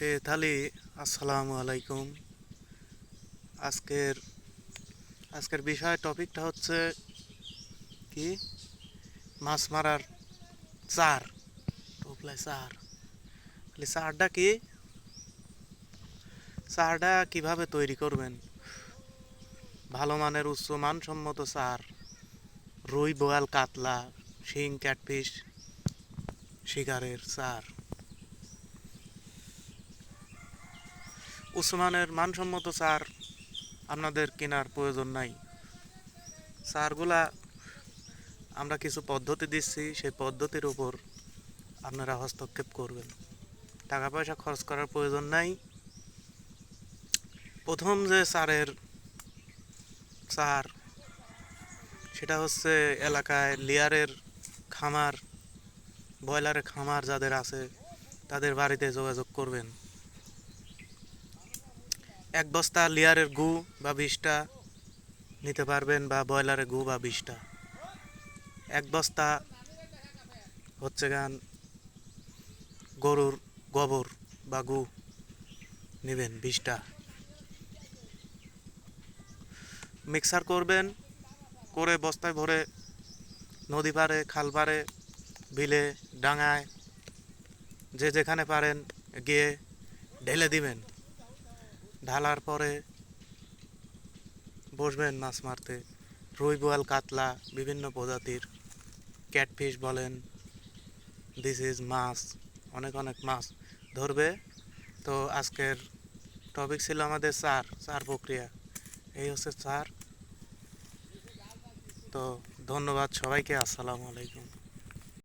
তে তাহলে আসসালামু আলাইকুম। আজকের আজকের বিষয় টপিকটা হচ্ছে কি? মাছ মারার চার, টোপলায় চার। তাহলে চারটা কি? চারটা কীভাবে তৈরি করবেন? ভালো মানের উচ্চ মানসম্মত চার, রুই, বোয়াল, কাতলা, শিং, ক্যাটফিশ, শিকারের চার। উসমানের মানসম্মত সার আপনাদের কেনার প্রয়োজন নাই। সারগুলা আমরা কিছু পদ্ধতি দিচ্ছি, সেই পদ্ধতির উপর আপনারা হস্তক্ষেপ করবেন। টাকা পয়সা খরচ করার প্রয়োজন নাই। প্রথম যে সারের সার, সেটা হচ্ছে এলাকায় লেয়ারের খামার, ব্রয়লারের খামার যাদের আছে, তাদের বাড়িতে যোগাযোগ করবেন। এক বস্তা লেয়ারের গু বা বিষটা নিতে পারবেন বা ব্রয়লারের গু বা বিষটা। এক বস্তা হচ্ছে গান গরুর গোবর বা গু নেবেন, বিষটা। মিক্সার করবেন, করে বস্তায় ভরে নদী পাড়ে, খাল পাড়ে, বিলে, ডাঙায়, যে যেখানে পারেন গিয়ে ঢেলে দিবেন। ঢালার পরে বসবেন মাছ মারতে। রুই বোয়াল, কাতলা, বিভিন্ন প্রজাতির ক্যাটফিশ বলেন। দিস ইজ মাছ, অনেক অনেক মাছ ধরবে। তো আজকের টপিক ছিল আমাদের চার চার প্রক্রিয়া। এই হচ্ছে চার তো ধন্যবাদ সবাইকে, আসসালামু আলাইকুম।